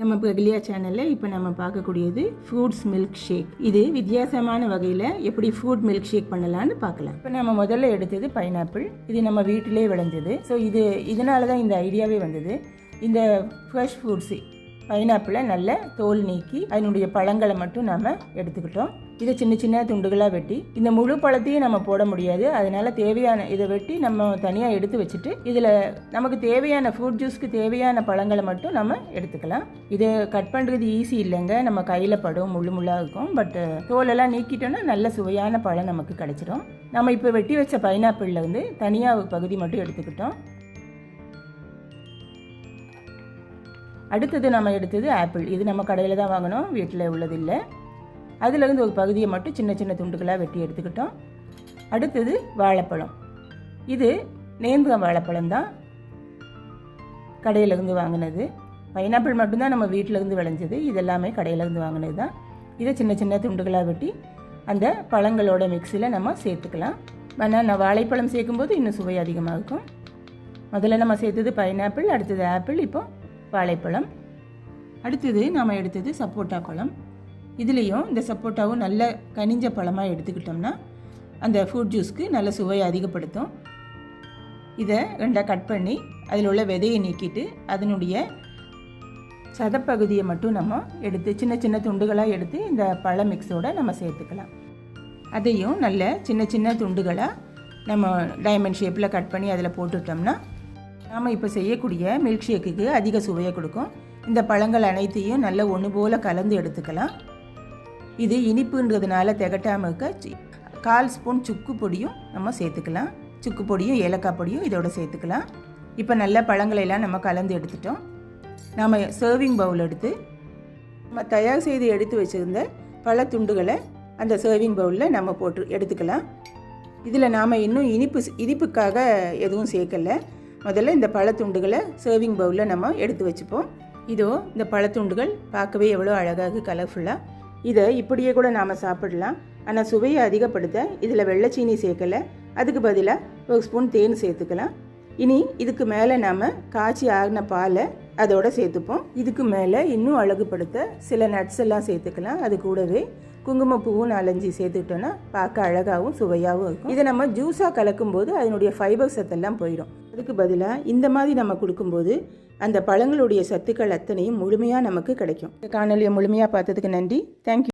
நம்ம பகலியா சேனலில் இப்போ நம்ம பார்க்கக்கூடியது ஃப்ரூட்ஸ் மில்க் ஷேக் இது வித்தியாசமான வகையில் எப்படி ஃப்ரூட் மில்க் ஷேக் பண்ணலான்னு பார்க்கலாம். இப்போ நம்ம முதல்ல எடுத்தது பைனாப்பிள் இது நம்ம வீட்டிலே விளைஞ்சது. ஸோ இது இதனால தான் இந்த ஐடியாவே வந்தது. இந்த ஃப்ரெஷ் ஃப்ரூட்ஸ் பைனாப்பிளை நல்ல தோல் நீக்கி அதனுடைய பழங்களை மட்டும் நாம் எடுத்துக்கிட்டோம். இதை சின்ன சின்ன துண்டுகளாக வெட்டி இந்த முழு பழத்தையும் நம்ம போட முடியாது. அதனால தேவையான இதை வெட்டி நம்ம தனியாக எடுத்து வச்சுட்டு இதில் நமக்கு தேவையான ஃப்ரூட் ஜூஸ்க்கு தேவையான பழங்களை மட்டும் நம்ம எடுத்துக்கலாம். இதை கட் பண்ணுறது ஈஸி இல்லைங்க. நம்ம கையில் படும் முழு முள்ளாக இருக்கும். பட் தோலெல்லாம் நீக்கிட்டோன்னா நல்ல சுவையான பழம் நமக்கு கிடச்சிரும் நம்ம இப்போ வெட்டி வச்ச பைனாப்பிளில் வந்து தனியாக பகுதி மட்டும் எடுத்துக்கிட்டோம். அடுத்தது நம்ம எடுத்தது ஆப்பிள். இது நம்ம கடையில் தான் வாங்கினோம் வீட்டில் உள்ளது இல்லை அதுலேருந்து ஒரு பகுதியை மட்டும் சின்ன சின்ன துண்டுகளாக வெட்டி எடுத்துக்கிட்டோம். அடுத்தது வாழைப்பழம். இது நேந்திரம் வாழைப்பழம் தான். கடையிலேருந்து வாங்கினது. பைனாப்பிள் மட்டும்தான் நம்ம வீட்டிலேருந்து விளைஞ்சது. இதெல்லாமே கடையிலேருந்து வாங்கினது தான். இதை சின்ன சின்ன துண்டுகளாக வெட்டி அந்த பழங்களோட மிக்ஸியில் நம்ம சேர்த்துக்கலாம். ஆனால் நான் வாழைப்பழம் சேர்க்கும்போது இன்னும் சுவை அதிகமாக இருக்கும் முதல்ல நம்ம சேர்த்தது பைனாப்பிள் அடுத்தது ஆப்பிள். இப்போ வாழைப்பழம். அடுத்தது நாம் எடுத்தது சப்போட்டா பழம். இதுலேயும் இந்த சப்போட்டாவும் நல்ல கனிஞ்ச பழமாக எடுத்துக்கிட்டோம்னா அந்த ஃப்ரூட் ஜூஸ்க்கு நல்ல சுவையை அதிகப்படுத்தும். இதை ரெண்டாக கட் பண்ணி அதில் உள்ள விதையை நீக்கிட்டு அதனுடைய சதப்பகுதியை மட்டும் நம்ம எடுத்து சின்ன சின்ன துண்டுகளாக எடுத்து இந்த பழ மிக்ஸோடு நம்ம சேர்த்துக்கலாம். அதையும் நல்ல சின்ன சின்ன துண்டுகளாக நம்ம டைமண்ட் ஷேப்பில் கட் பண்ணி அதில் போட்டுட்டோம்னா நாம் இப்போ செய்யக்கூடிய மில்க் ஷேக்குக்கு அதிக சுவையை கொடுக்கும். இந்த பழங்கள் அனைத்தையும் நல்ல ஒன்று போல் கலந்து எடுத்துக்கலாம். இது இனிப்புன்றதுனால திகட்டாமல் இருக்க கால் ஸ்பூன் சுக்கு பொடியும் நம்ம சேர்த்துக்கலாம். சுக்கு பொடியும் ஏலக்காய் பொடியும் இதோட சேர்த்துக்கலாம். இப்போ நல்ல பழங்களையெல்லாம் நம்ம கலந்து எடுத்துட்டோம். நாம் சர்விங் பவுல் எடுத்து நம்ம தயார் செய்து எடுத்து வச்சுருந்த பல துண்டுகளை அந்த சர்விங் பவுலில் நம்ம போட்டு எடுத்துக்கலாம். இதில் நாம் இன்னும் இனிப்பு இனிப்புக்காக எதுவும் சேர்க்கல. முதல்ல இந்த பழத்துண்டுகளை சர்விங் பவுலில் நம்ம எடுத்து வச்சுப்போம். இதோ இந்த பழத்துண்டுகள் பார்க்கவே எவ்வளோ அழகாக கலர்ஃபுல்லாக இதை இப்படியே கூட நாம் சாப்பிடலாம். ஆனால் சுவையை அதிகப்படுத்த இதில் வெள்ளைச்சீனி சேர்க்கலை. அதுக்கு பதிலாக ஒரு ஸ்பூன் தேன் சேர்த்துக்கலாம். இனி இதுக்கு மேலே நாம் காய்ச்சி ஆகின பாலை அதோட சேர்த்துப்போம். இதுக்கு மேலே இன்னும் அழகுபடுத்த சில நட்ஸ் எல்லாம் சேர்த்துக்கலாம். அது கூடவே குங்குமப்பூவும் நாலஞ்சு சேர்த்துக்கிட்டோன்னா பார்க்க அழகாகவும் சுவையாகவும் இருக்கும். இதை நம்ம ஜூஸாக கலக்கும்போது அதனுடைய ஃபைபர் சத்தெல்லாம் போயிடும். அதுக்கு பதிலாக இந்த மாதிரி நம்ம கொடுக்கும்போது அந்த பழங்களுடைய சத்துக்கள் அத்தனையும் முழுமையாக நமக்கு கிடைக்கும். இந்த காணொலியை முழுமையாக பார்த்ததுக்கு நன்றி. தேங்க்யூ